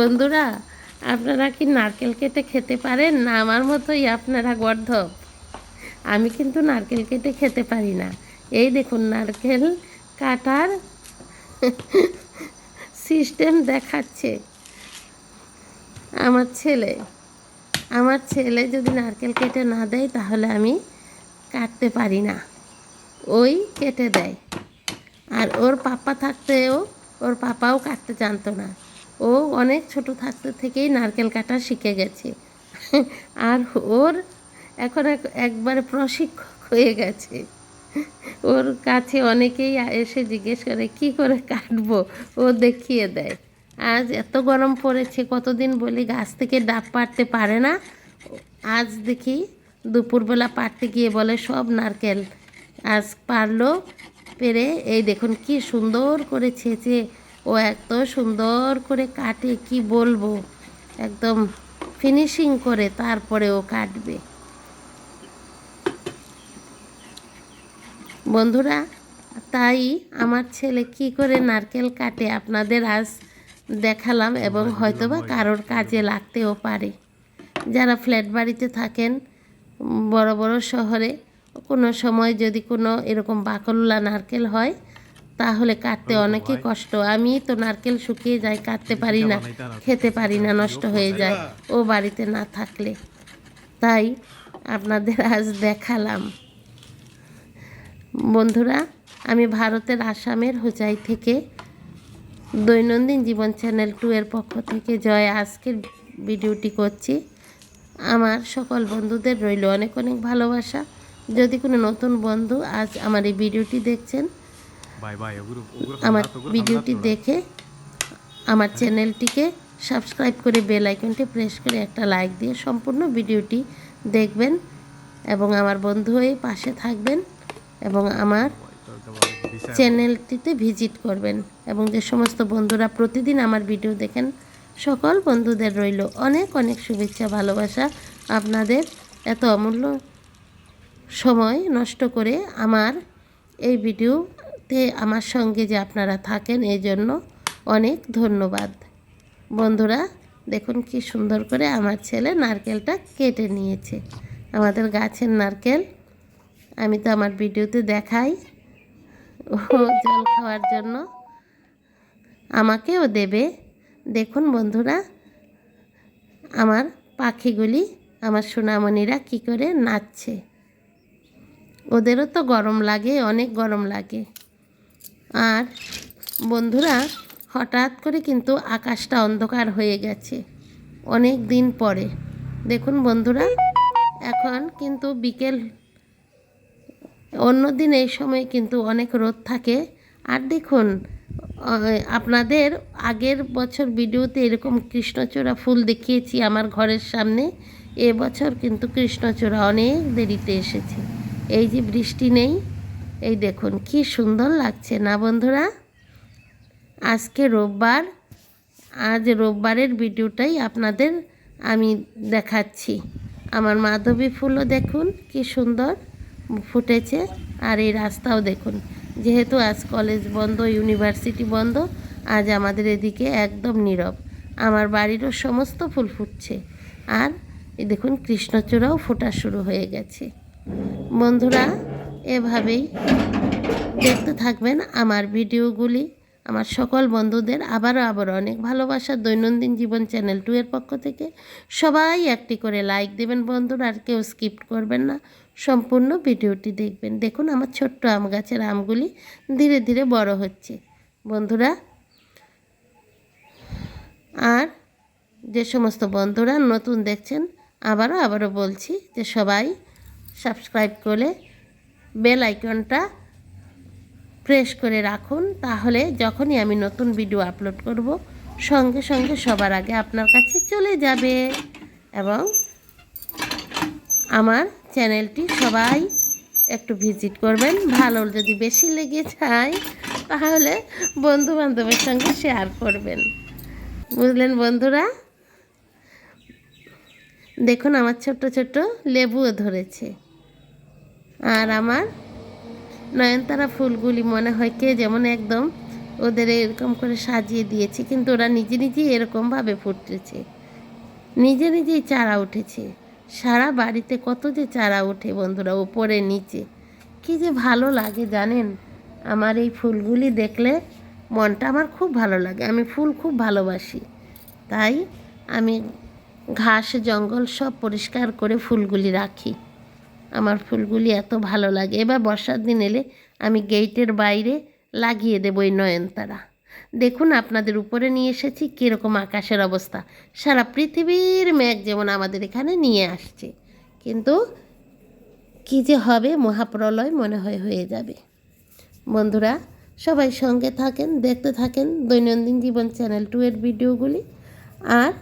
বন্ধুরা, আপনারা কি নারকেল কেটে খেতে পারেন? না, আমার মতোই আপনারা গর্ধব। আমি কিন্তু নারকেল কেটে খেতে পারি না। এই দেখুন নারকেল কাটার সিস্টেম দেখাচ্ছে। আমার ছেলে আমার ছেলে যদি নারকেল কেটে না দেয়, তাহলে আমি কাটতে পারি না। ওই কেটে দেয়। আর ওর পাপা থাকতেও, ওর পাপাও কাটতে জানতো না। ও অনেক ছোট থাকতে থেকেই নারকেল কাটা শিখে গেছে। আর ওর এখন এক- একবারে প্রশিক্ষক হয়ে গেছে। ওর কাছে অনেকেই এসে জিজ্ঞেস করে, কি করে কাটবো? ও দেখিয়ে দেয়। আজ এত গরম পড়েছে, কতদিন বলি গাছ থেকে ডাব পাড়তে পারে না? আজ দেখি দুপুরবেলা পাড়তে গিয়ে বলে, সব নারকেল। আজ পারল পেরে, এই দেখুন কি সুন্দর করে ছেঁচে ও এত সুন্দর করে কাটে কি বলব? একদম ফিনিশিং করে তারপরে ও কাটবে। বন্ধুরা তাই আমার ছেলে কি করে নারকেল কাটে আপনাদের আজ দেখালাম এবং হয়তোবা কারোর কাজে লাগতেও পারে। যারা ফ্ল্যাট বাড়িতে থাকেন বড় বড় শহরে কোনো সময় যদি কোনো এরকম বাকলুলা নারকেল হয় তাহলে কাটতে অনেকই কষ্ট। আমি তো নারকেল শুকিয়ে যায় কাটতে পারি না। খেতে পারি না নষ্ট হয়ে যায়। ও বাড়িতে না থাকলে। তাই আপনাদের আজ দেখালাম। বন্ধুরা আমি ভারতের আসামের হোজাই থেকে দৈনন্দিন জীবন চ্যানেল টু এর পক্ষ থেকে জয় আজকের ভিডিওটি করছি। আমার সকল বন্ধুদের রইল অনেক অনেক ভালোবাসা। যদি কোনো নতুন বন্ধু আজ আমার এই ভিডিওটি দেখছেন আমার ভিডিওটি দেখে আমার চ্যানেলটিকে সাবস্ক্রাইব করে বেল আইকনটি প্রেস করে একটা লাইক দিয়ে সম্পূর্ণ ভিডিওটি দেখবেন এবং আমার বন্ধু হয়ে পাশে থাকবেন এবং আমার। চ্যানেলটিতে ভিজিট করবেন এবং যে সমস্ত বন্ধুরা প্রতিদিন আমার ভিডিও দেখেন সকল বন্ধুদের রইল অনেক অনেক শুভেচ্ছা ভালোবাসা আপনাদের এত অমূল্য সময় নষ্ট করে আমার এই ভিডিওতে আমার সঙ্গে যে আপনারা থাকেন এই জন্য অনেক ধন্যবাদ। বন্ধুরা, দেখুন কি সুন্দর করে আমার ছেলে নারকেলটা কেটে নিয়েছে। আমাদের গাছের নারকেল, আমি তো আমার ভিডিওতে দেখাই। ও জল খাওয়ার জন্য আমাকেও দেবে। দেখুন বন্ধুরা, আমার পাখিগুলি, আমার সোনামণিরা কি করে নাচছে। ওদেরও তো গরম লাগে, অনেক গরম লাগে। আর বন্ধুরা, হঠাৎ করে কিন্তু আকাশটা অন্ধকার হয়ে গেছে অনেক দিন পরে। দেখুন বন্ধুরা, এখন কিন্তু বিকেল, অন্য দিন এই সময় কিন্তু অনেক রোদ থাকে। আর দেখুন আপনাদের আগের বছর ভিডিওতে এরকম কৃষ্ণচূড়া ফুল দেখিয়েছি আমার ঘরের সামনে। এবছর কিন্তু কৃষ্ণচূড়া অনেক দেরিতে এসেছে। এই যে বৃষ্টি নেই এই দেখুন, কি সুন্দর লাগছে না বন্ধুরা? আজকে রোববার, আজ রোববারের ভিডিওটাই আপনাদের আমি দেখাচ্ছি। আমার মাধবী ফুলও দেখুন, কি সুন্দর ফুটেছে। আর এই রাস্তাও দেখুন, যেহেতু আজ কলেজ বন্ধ, ইউনিভার্সিটি বন্ধ, আজ আমাদের এদিকে একদম নীরব। আমার বাড়িরও সমস্ত ফুল ফুটছে। আর দেখুন, কৃষ্ণচূড়াও ফোটা শুরু হয়ে গেছে। বন্ধুরা এভাবেই দেখতে থাকবেন আমার ভিডিওগুলি। আমার সকল বন্ধুদের আবারও আবারও অনেক ভালোবাসা দৈনন্দিন জীবন চ্যানেল টু এর পক্ষ থেকে। সবাই একটি করে লাইক দেবেন বন্ধুরা, আর কেউ স্কিপ করবেন না। সম্পূর্ণ ভিডিওটি দেখবেন। দেখুন আমার ছোট্ট আম গাছের আমগুলি ধীরে ধীরে বড় হচ্ছে। বন্ধুরা, আর যে সমস্ত বন্ধুরা নতুন দেখছেন, আবারও আবারও বলছি যে সবাই সাবস্ক্রাইব করে বেল আইকনটা প্রেস করে রাখুন, তাহলে যখনই আমি নতুন ভিডিও আপলোড করব, সঙ্গে সঙ্গে সবার আগে আপনার কাছে চলে যাবে এবং আমার চ্যানেলটি সবাই একটু ভিজিট করবেন। ভালো যদি বেশি লেগে যায়, তাহলে বন্ধু বান্ধবের সঙ্গে শেয়ার করবেন। বুঝলেন বন্ধুরা? দেখুন আমার ছোট্ট ছোট্ট লেবুও ধরেছে। আর আমার নয়নতারা ফুলগুলি মনে হয় কে যেমন একদম ওদের এরকম করে সাজিয়ে দিয়েছে, কিন্তু ওরা নিজে নিজেই এরকমভাবে ফুটেছে। নিজে নিজেই চারা উঠেছে। সারা বাড়িতে কত যে চারা ওঠে বন্ধুরা, ওপরে নিচে। কি যে ভালো লাগে জানেন? আমার এই ফুলগুলি দেখলে মনটা আমার খুব ভালো লাগে। আমি ফুল খুব ভালোবাসি। তাই আমি ঘাস, জঙ্গল সব পরিষ্কার করে ফুলগুলি রাখি। আমার ফুলগুলি এত ভালো লাগে। এবার বর্ষার দিন এলে আমি গেটের বাইরে লাগিয়ে দেবো এই নয়নতারা। দেখুন আপনাদের উপরে নিয়ে এসেছি কীরকম আকাশের অবস্থা। সারা পৃথিবীর মেঘ যেমন আমাদের এখানে নিয়ে আসছে। কিন্তু কী যে হবে, মহাপ্রলয় মনে হয় হয়ে যাবে। বন্ধুরা, সবাই সঙ্গে থাকেন, দেখতে থাকেন দৈনন্দিন জীবন চ্যানেল টু এর ভিডিওগুলি। আর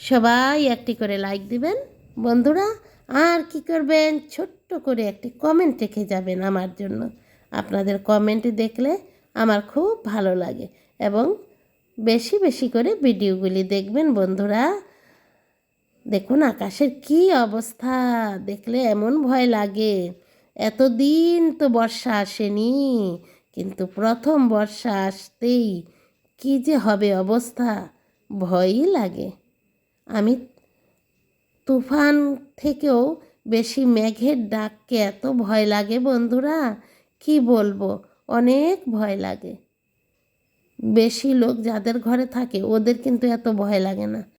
সবাই একটি করে লাইক দিবেন। বন্ধুরা আর কি করবেন? ছোট্ট করে একটি কমেন্ট রেখে যাবেন আমার জন্য। আপনাদের কমেন্ট দেখলে আমার খুব ভালো লাগে এবং বেশি বেশি করে ভিডিওগুলি দেখবেন বন্ধুরা। দেখুন আকাশের কি অবস্থা, দেখলে এমন ভয় লাগে। এতদিন তো বর্ষা আসেনি, কিন্তু প্রথম বর্ষা আসতেই কি যে হবে অবস্থা, ভয়ই লাগে। আমি তুফান থেকেও বেশি মেঘের ডাককে এত ভয় লাগে বন্ধুরা, কি বলব? অনেক ভয় লাগে। বেশি লোক যাদের ঘরে থাকে, ওদের কিন্তু এত ভয় লাগে না।